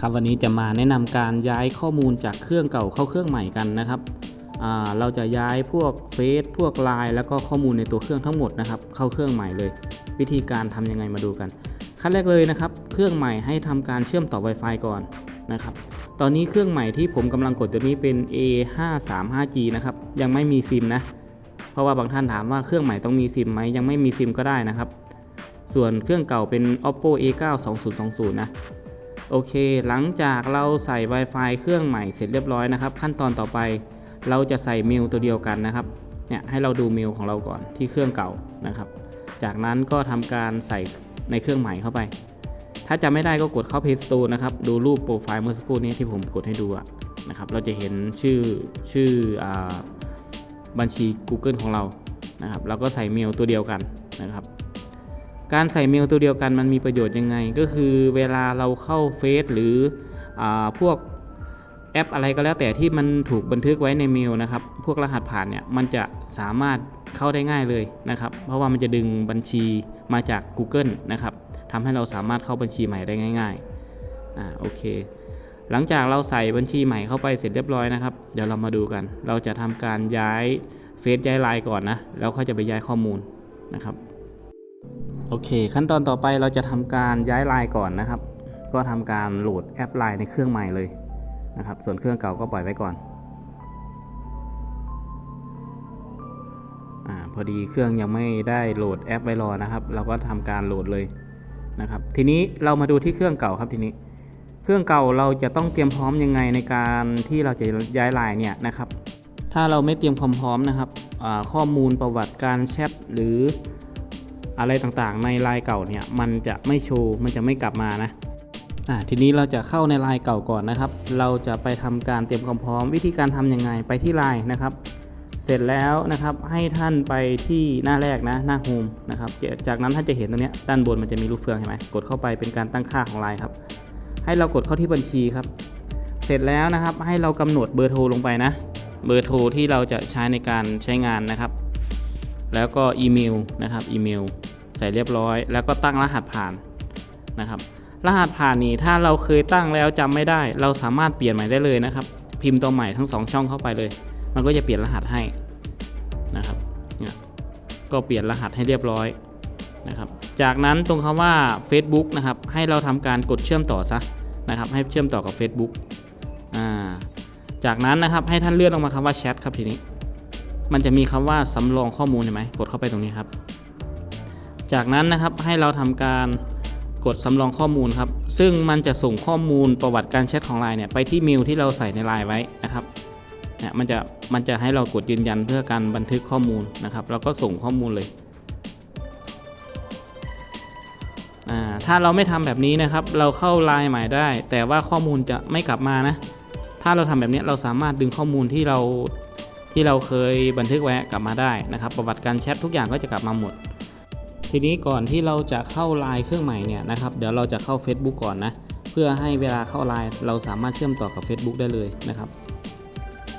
ครับวันนี้จะมาแนะนำการย้ายข้อมูลจากเครื่องเก่าเข้าเครื่องใหม่กันนะครับเราจะย้ายพวกเฟซพวกไลน์แล้วก็ข้อมูลในตัวเครื่องทั้งหมดนะครับ เข้าเครื่องใหม่เลย วิธีการทำยังไงมาดูกัน ขั้นแรกเลยนะครับ เครื่องใหม่ให้ทำการเชื่อมต่อ Wi-Fi ก่อนนะครับ ตอนนี้เครื่องใหม่ที่ผมกำลังกดตัวนี้เป็น A535G นะครับยังไม่มีซิมนะ เพราะว่าบางท่านถามว่าเครื่องใหม่ต้องมีซิมไหมยังไม่มีซิมก็ได้นะครับ ส่วนเครื่องเก่าเป็น oppo a9 2020นะ โอเค หลังจากเราใส่ Wi-Fi เครื่องใหม่เสร็จเรียบร้อยนะครับ ขั้นตอนต่อไปเราจะใส่เมลตัวเดียวกันนะครับเนี่ยให้เราดูเมลของเราก่อนที่เครื่องเก่านะครับ จากนั้นก็ทำการใส่ในเครื่องใหม่เข้าไป ถ้าจำไม่ได้ก็กดเข้า Play Store นะครับ ดูรูปโปรไฟล์เมื่อสักครู่นี้ที่ผมกดให้ดูอะนะครับ เราจะเห็นชื่อชื่ออบัญชี Google ของเรานะครับแล้วก็ใส่เมลตัวเดียวกันนะครับ การใส่เมลตัวเดียวกันมันมีประโยชน์ยังไง ก็คือเวลาเราเข้าเฟซหรืออพวกแอปอะไรก็แล้วแต่ที่มันถูกบันทึกไว้ในเมลนะครับ พวกรหัสผ่านเนี่ยมันจะสามารถเข้าได้ง่ายเลยนะครับ เพราะว่ามันจะดึงบัญชีมาจาก Google นะครับทำให้เราสามารถเข้าบัญชีใหม่ได้ง่ายๆอ่าโอเค หลังจากเราใส่บัญชีใหม่เข้าไปเสร็จเรียบร้อยนะครับ เดี๋ยวเรามาดูกัน เราจะทำการย้ายเฟซย้ายไลน์ก่อนนะ แล้วเขาจะไปย้ายข้อมูลนะครับ โอเค ขั้นตอนต่อไปเราจะทำการย้ายไลน์ก่อนนะครับ ก็ทำการโหลดแอปไลน์ในเครื่องใหม่เลยนะครับ ส่วนเครื่องเก่าก็ปล่อยไว้ก่อนอาพอดีเครื่องยังไม่ได้โหลดแอปไว้รอนะครับ เราก็ทำการโหลดเลยนะครับ ทีนี้เรามาดูที่เครื่องเก่าครับทีนี้ เครื่องเก่าเราจะต้องเตรียมพร้อมยังไงในการที่เราจะย้ายไลน์เนี่ยนะครับ ถ้าเราไม่เตรียมความพร้อมนะครับข้อมูลประวัติการแชทหรือ อะไรต่างๆ ในลน์เก่าเนี่ยมันจะไม่โชว์มันจะไม่กลับมานะอ่าทีนี้เราจะเข้าในลน์เก่าก่อนนะครับ เราจะไปทำการเตรียมความพร้อม วิธีการทำยังไงไปที่ลน์นะครับ เสร็จแล้วนะครับให้ท่านไปที่หน้าแรกนะหน้าโฮมนะครับจากนั้นท่านจะเห็นตรงนี้ด้านบนมันจะมีรูปเฟืองเห็นไหมกดเข้าไปเป็นการตั้งค่าของลน์ครับ ให้เรากดเข้าที่บัญชีครับ เสร็จแล้วนะครับให้เรากำหนดเบอร์โทรลงไปนะ เบอร์โทรที่เราจะใช้ในการใช้งานนะครับ แล้วก็อีเมลนะครับอีเมลใส่เรียบร้อย แล้วก็ตั้งรหัสผ่านนะครับ รหัสผ่านนี้ถ้าเราเคยตั้งแล้วจำไม่ได้ เราสามารถเปลี่ยนใหม่ได้เลยนะครับ พิมพ์ตัวใหม่ทั้งสองช่องเข้าไปเลย มันก็จะเปลี่ยนรหัสให้นะครับเนี่ยก็เปลี่ยนรหัสให้เรียบร้อยนะครับ จากนั้นตรงคำว่า Facebook นะครับให้เราทำการกดเชื่อมต่อซะนะครับ ให้เชื่อมต่อกับ Facebook อ่าจากนั้นนะครับให้ท่านเลื่อนลงมาคำว่าแชทครับทีนี้ มันจะมีคำว่าสำรองข้อมูลเห็นไหมกดเข้าไปตรงนี้ครับ จากนั้นนะครับให้เราทำการกดสำรองข้อมูลครับ ซึ่งมันจะส่งข้อมูลประวัติการแชทของไลน์เนี่ยไปที่เมลที่เราใส่ในไลน์ไว้นะครับเนี่ยมันจะมันจะให้เรากดยืนยันเพื่อการบันทึกข้อมูลนะครับ แล้วก็ส่งข้อมูลเลยถ้าเราไม่ทำแบบนี้นะครับ เราเข้าไลน์ใหม่ได้ แต่ว่าข้อมูลจะไม่กลับมานะ ถ้าเราทำแบบนี้เราสามารถดึงข้อมูลที่เรา ที่เราเคยบันทึกไว้กลับมาได้นะครับ ประวัติการแชททุกอย่างก็จะกลับมาหมด ทีนี้ก่อนที่เราจะเข้าไลน์เครื่องใหม่เนี่ยนะครับเดี๋ยวเราจะเข้า Facebook ก่อนนะเพื่อให้เวลาเข้าไลน์เราสามารถเชื่อมต่อกับ Facebook ได้เลยนะครับ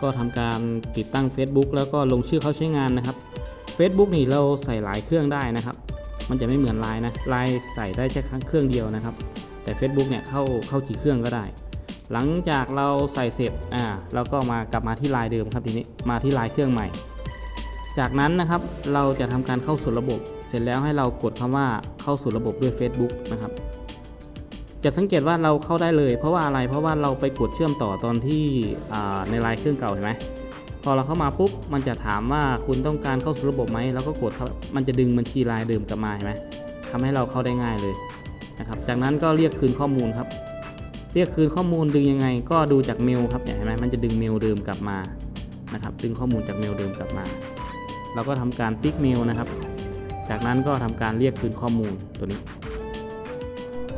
ก็ทำการติดตั้ง Facebook แล้วก็ลงชื่อเข้าใช้งานนะครับ Facebook นี่เราใส่หลายเครื่องได้นะครับ มันจะไม่เหมือนไลน์นะไลน์ใส่ได้แค่ครั้งเครื่องเดียวนะครับ แต่ Facebook เนี่ยเข้าเข้ากี่เครื่องก็ได้ หลังจากเราใส่เสร็จอ่าเราก็มากลับมาที่ลน์เดิมครับทีนี้มาที่ลน์เครื่องใหม่ จากนั้นนะครับเราจะทำการเข้าสู่ระบบ เสร็จแล้วให้เรากดคำว่าเข้าสู่ระบบด้วย Facebook นะครับ จะสังเกตว่าเราเข้าได้เลย เพราะว่าอะไรเพราะว่าเราไปกดเชื่อมต่อตอนที่ในลน์เครื่องเก่าเห็นไหมพอเราเข้ามาปุ๊บมันจะถามว่าคุณต้องการเข้าสู่ระบบไหมเราก็กดครับมันจะดึงบัญชีลน์เดิมกลับมาเห็นไหมทำให้เราเข้าได้ง่ายเลยนะครับจากนั้นก็เรียกคืนข้อมูลครับ เรียกคืนข้อมูลดึงยังไง ก็ดูจากเมลครับเนี่ยเห็นไหมมันจะดึงเมลเดิมกลับมานะครับ ดึงข้อมูลจากเมลเดิมกลับมา เราก็ทำการติ๊กเมลนะครับ จากนั้นก็ทำการเรียกคืนข้อมูลตัวนี้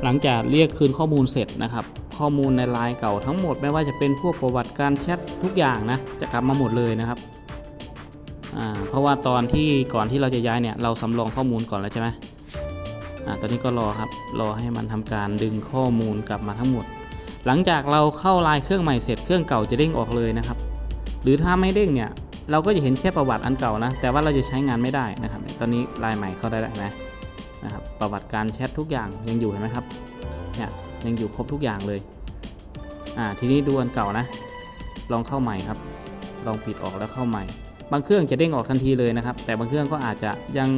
หลังจากเรียกคืนข้อมูลเสร็จนะครับ ข้อมูลในไลน์เก่าทั้งหมดไม่ว่าจะเป็นพวกประวัติการแชททุกอย่างนะจะกลับมาหมดเลยนะครับเพราะว่าตอนที่ก่อนที่เราจะย้ายเนี่ยเราสำรองข้อมูลก่อนแล้วใช่ไหมอตอนนี้ก็รอครับ รอให้มันทำการดึงข้อมูลกลับมาทั้งหมด หลังจากเราเข้าลน์เครื่องใหม่เสร็จเครื่องเก่าจะเด้งออกเลยนะครับ หรือถ้าไม่เด้งเนี่ยเราก็จะเห็นแค่ประวัติอันเก่านะ แต่ว่าเราจะใช้งานไม่ได้นะครับ ตอนนี้ลน์ใหม่เข้าได้แล้วนะนะครับ ประวัติการแชททุกอย่างยังอยู่เห็นไหมครับ เนี่ยยังอยู่ครบทุกอย่างเลย อ่าทีนี้ดูอันเก่านะ ลองเข้าใหม่ครับ ลองปิดออกแล้วเข้าใหม่ บางเครื่องจะเด้งออกทันทีเลยนะครับ แต่บางเครื่องก็อาจจะยัง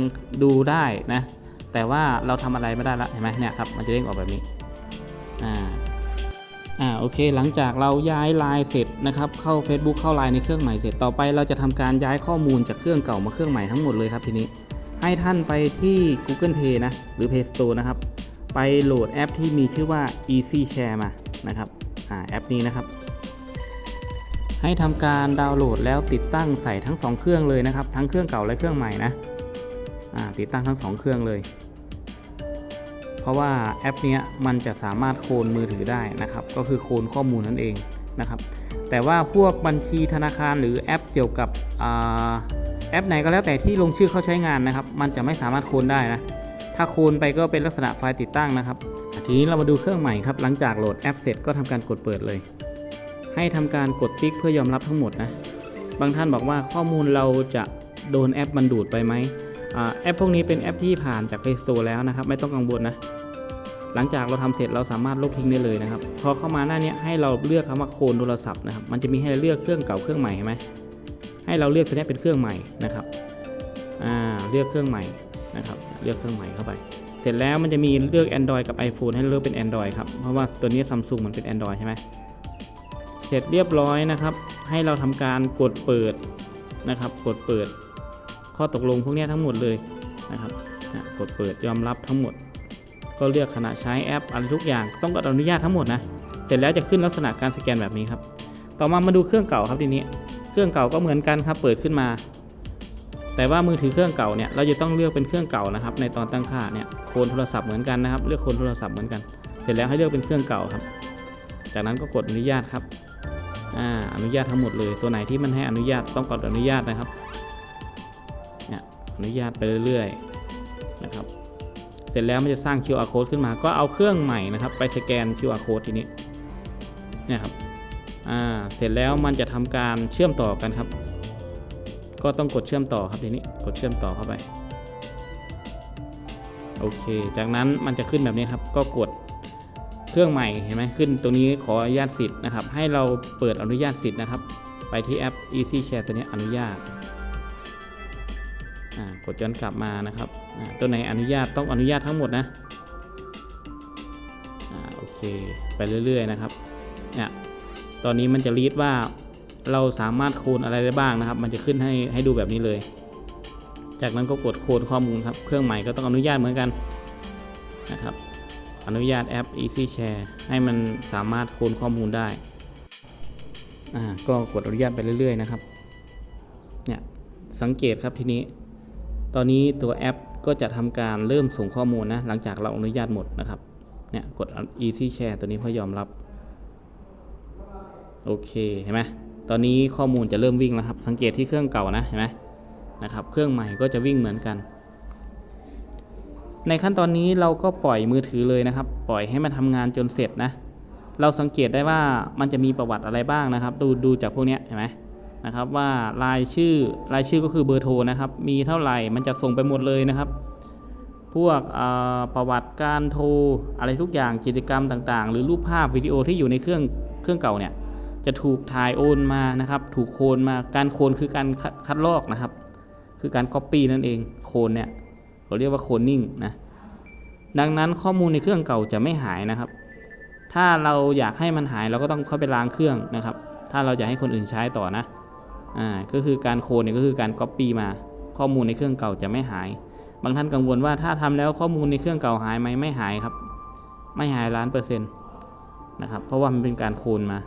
ดูได้นะ แต่ว่าเราทำอะไรไม่ได้ละเห็นไหมเนี่ยครับ มันจะเด้งออกแบบนี้ อ่า อ่าโอเค หลังจากเราย้ายไลน์เสร็จนะครับเข้า Facebook เข้าไลน์ในเครื่องใหม่เสร็จต่อไปเราจะทำการย้ายข้อมูลจากเครื่องเก่ามาเครื่องใหม่ทั้งหมดเลยครับทีนี้ ให้ท่านไปที่ Google Play นะหรือ Play Store นะครับ ไปโหลดแอปที่มีชื่อว่า Easy Share มานะครับอ่าแอปนี้นะครับ ให้ทำการดาวน์โหลดแล้วติดตั้งใส่ทั้ง 2 เครื่องเลยนะครับ ทั้งเครื่องเก่าและเครื่องใหม่นะอ่าติดตั้งทั้ง 2 เครื่องเลย เพราะว่าแอปนี้มันจะสามารถโคลนมือถือได้นะครับ ก็คือโคลนข้อมูลนั่นเองนะครับ แต่ว่าพวกบัญชีธนาคารหรือแอปเกี่ยวกับอแอปไหนก็แล้วแต่ที่ลงชื่อเข้าใช้งานนะครับ มันจะไม่สามารถโคลนได้นะ ถ้าโคลนไปก็เป็นลักษณะไฟล์ติดตั้งนะครับ ทีนี้เรามาดูเครื่องใหม่ครับ หลังจากโหลดแอปเสร็จก็ทำการกดเปิดเลย ให้ทำการกดติ๊กเพื่อยอมรับทั้งหมดนะ บางท่านบอกว่าข้อมูลเราจะโดนแอปมันดูดไปไหม แอปพวกนี้เป็นแอปที่ผ่านจาก Play Store แล้วนะครับ ไม่ต้องกังวลนะ หลังจากเราทำเสร็จเราสามารถลบทิ้งได้เลยนะครับ พอเข้ามาหน้านี้ให้เราเลือกคำว่าโคนโทรศัพท์นะครับ มันจะมีให้เลือกเครื่องเก่าเครื่องใหม่เห็นไหมให้เราเลือกตัวนี้เป็นเครื่องใหม่นะครับอ่าเลือกเครื่องใหม่นะครับ เลือกเครื่องใหม่เข้าไปเสร็จแล้วมันจะมีเลือก Android กับ iPhone ให้เลือกเป็น Android ครับ เพราะว่าตัวนี้ Samsung มันเป็น Android ใช่ไหมเสร็จเรียบร้อยนะครับ ให้เราทำการกดเปิดนะครับ กดเปิด ข้อตกลงพวกนี้ทั้งหมดเลยนะครับนะกดเปิดยอมรับทั้งหมด ก็เลือกขณะใช้แอปอะไรทุกอย่างต้องกดอนุญาตทั้งหมดนะเสร็จแล้วจะขึ้นลักษณะการสแกนแบบนี้ครับ ต่อมามาดูเครื่องเก่าครับทีนี้ เครื่องเก่าก็เหมือนกันครับเปิดขึ้นมา แต่ว่ามือถือเครื่องเก่าเนี่ยเราจะต้องเลือกเป็นเครื่องเก่านะครับ ในตอนตั้งค่าเนี่ยโคนโทรศัพท์เหมือนกันนะครับเลือกโคนโทรศัพท์เหมือนกัน เสร็จแล้วให้เลือกเป็นเครื่องเก่าครับ จากนั้นก็กดอนุญาตครับออนุญาตทั้งหมดเลยตัวไหนที่มันให้อนุญาตต้องกดอนุญาตนะครับ นี่ยอนุญาตไปเรื่อยๆนะครับ เสร็จแล้วมันจะสร้าง QR code ขึ้นมา ก็เอาเครื่องใหม่นะครับ ไปสแกน QR code ทีนี้นี่ครับอ่าเสร็จแล้วมันจะทำการเชื่อมต่อกันครับ ก็ต้องกดเชื่อมต่อครับทีนี้กดเชื่อมต่อเข้าไปโอเค จากนั้นมันจะขึ้นแบบนี้ครับ ก็กดเครื่องใหม่เห็นไหมขึ้นตรงนี้ขออนุญาตสิทธิ์นะครับ ให้เราเปิดอนุญาตสิทธิ์นะครับ ไปที่แอป Easy Share ตัวนี้อนุญาต กดย้อนกลับมานะครับตัวไหนอนุญาตต้องอนุญาตทั้งหมดนะอ่าโอเคไปเรื่อยๆนะครับเนี่ยตอนนี้มันจะรีดว่าเราสามารถโคนอะไรได้บ้างนะครับ มันจะขึ้นให้ให้ดูแบบนี้เลย จากนั้นก็กดโคนข้อมูลครับ เครื่องใหม่ก็ต้องอนุญาตเหมือนกันนะครับ อนุญาตแอป Easy Share ให้มันสามารถโคนข้อมูลได้อ่าก็กดอนุญาตไปเรื่อยๆนะครับ เนี่ยสังเกตครับทีนี้ ตอนนี้ตัวแอปก็จะทำการเริ่มส่งข้อมูลนะหลังจากเราอนุญาตหมดนะครับเนี่ยกด Easy Share ตัวนี้เพื่อยอมรับ โอเคเห็นไหมตอนนี้ข้อมูลจะเริ่มวิ่งแล้วครับ สังเกตที่เครื่องเก่านะเห็นไหมนะครับ เครื่องใหม่ก็จะวิ่งเหมือนกัน ในขั้นตอนนี้เราก็ปล่อยมือถือเลยนะครับ ปล่อยให้มันทำงานจนเสร็จนะ เราสังเกตได้ว่ามันจะมีประวัติอะไรบ้างนะครับ ดูดูจากพวกนี้เห็นไหม นะครับว่ารายชื่อรายชื่อก็คือเบอร์โทรนะครับ มีเท่าไหร่มันจะส่งไปหมดเลยนะครับ พวกประวัติการโทรอะไรทุกอย่างกิจกรรมต่างๆ หรือรูปภาพวิดีโอที่อยู่ในเครื่องเครื่องเก่าเนี่ยจะถูกถ่ายโอนมานะครับ ถูกโคลนมาการโคลนคือการคัดคัดลอกนะครับ คือการ Copy นั่นเองโคลนเนี่ยเขาเรียกว่าโคลนนิ่งนะดังนั้นข้อมูลในเครื่องเก่าจะไม่หายนะครับ ถ้าเราอยากให้มันหายเราก็ต้องเข้าไปล้างเครื่องนะครับ ถ้าเราอยากให้คนอื่นใช้ต่อนะ อ่าก็คือการโคลนเนี่ยก็คือการ Copy มา ข้อมูลในเครื่องเก่าจะไม่หาย บางท่านกังวลว่าถ้าทำแล้วข้อมูลในเครื่องเก่าหายไหมไม่หายครับ ไม่หายล้านเปอร์เซ็นต์นะครับเพราะว่ามันเป็นการโคลนมา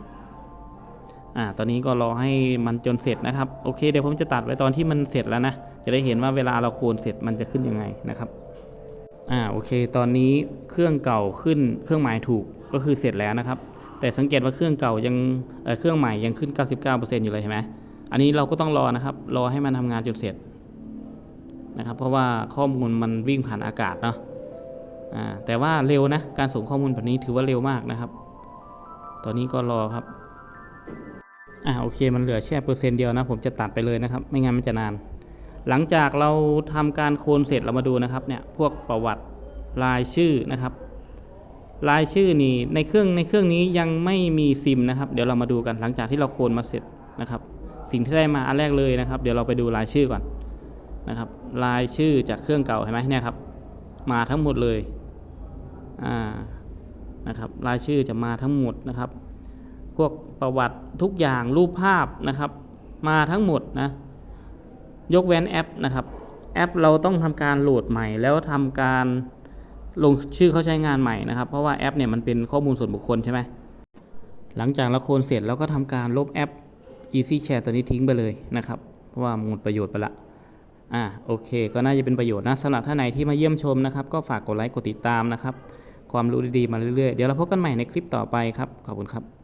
อ่าตอนนี้ก็รอให้มันจนเสร็จนะครับโอเคเดี๋ยวผมจะตัดไว้ตอนที่มันเสร็จแล้วนะจะได้เห็นว่าเวลาเราโคลนเสร็จมันจะขึ้นยังไงนะครับอ่าโอเค ตอนนี้เครื่องเก่าขึ้นเครื่องหมายถูกก็คือเสร็จแล้วนะครับ แต่สังเกตว่าเครื่องเก่ายังเเครื่องใหม่ยังขึ้น 99%อยู่เลยเห็นไหม อันนี้เราก็ต้องรอนะครับ รอให้มันทำงานจนเสร็จนะครับ เพราะว่าข้อมูลมันวิ่งผ่านอากาศเนาะแต่ว่าเร็วนะ การส่งข้อมูลแบบนี้ถือว่าเร็วมากนะครับ ตอนนี้ก็รอครับ อ่าโอเค มันเหลือแค่เปอร์เซ็นต์เดียวนะ ผมจะตัดไปเลยนะครับ ไม่งั้นมันจะนาน หลังจากเราทำการโคลนเสร็จเรามาดูนะครับ เนี่ย พวกประวัติรายชื่อนะครับ รายชื่อนี่ในเครื่องในเครื่องนี้ยังไม่มีซิมนะครับ เดี๋ยวเรามาดูกันหลังจากที่เราโคลนมาเสร็จนะครับ สิ่งที่ได้มาอันแรกเลยนะครับ เดี๋ยวเราไปดูรายชื่อก่อนนะครับ รายชื่อจากเครื่องเก่าเห็นไหมเนี่ยครับ มาทั้งหมดเลยอ่านะครับ รายชื่อจะมาทั้งหมดนะครับ พวกประวัติทุกอย่างรูปภาพนะครับ มาทั้งหมดนะยกเว้นแอปนะครับแอปเราต้องทำการโหลดใหม่แล้วทำการลงชื่อเขาใช้งานใหม่นะครับ เพราะว่าแอปเนี่ยมันเป็นข้อมูลส่วนบุคคลใช่ไหมหลังจากเราโคลนเสร็จเราก็ทำการลบแอป Easy Share ตัวนี้ทิ้งไปเลยนะครับ เพราะว่าหมดประโยชน์ไปละอ่าโอเค ก็น่าจะเป็นประโยชน์นะสำหรับท่านไหนที่มาเยี่ยมชมนะครับ ก็ฝากกดไลค์กดติดตามนะครับ ความรู้ดีๆมาเรื่อยๆ เดี๋ยวเราพบกันใหม่ในคลิปต่อไปครับ ขอบคุณครับ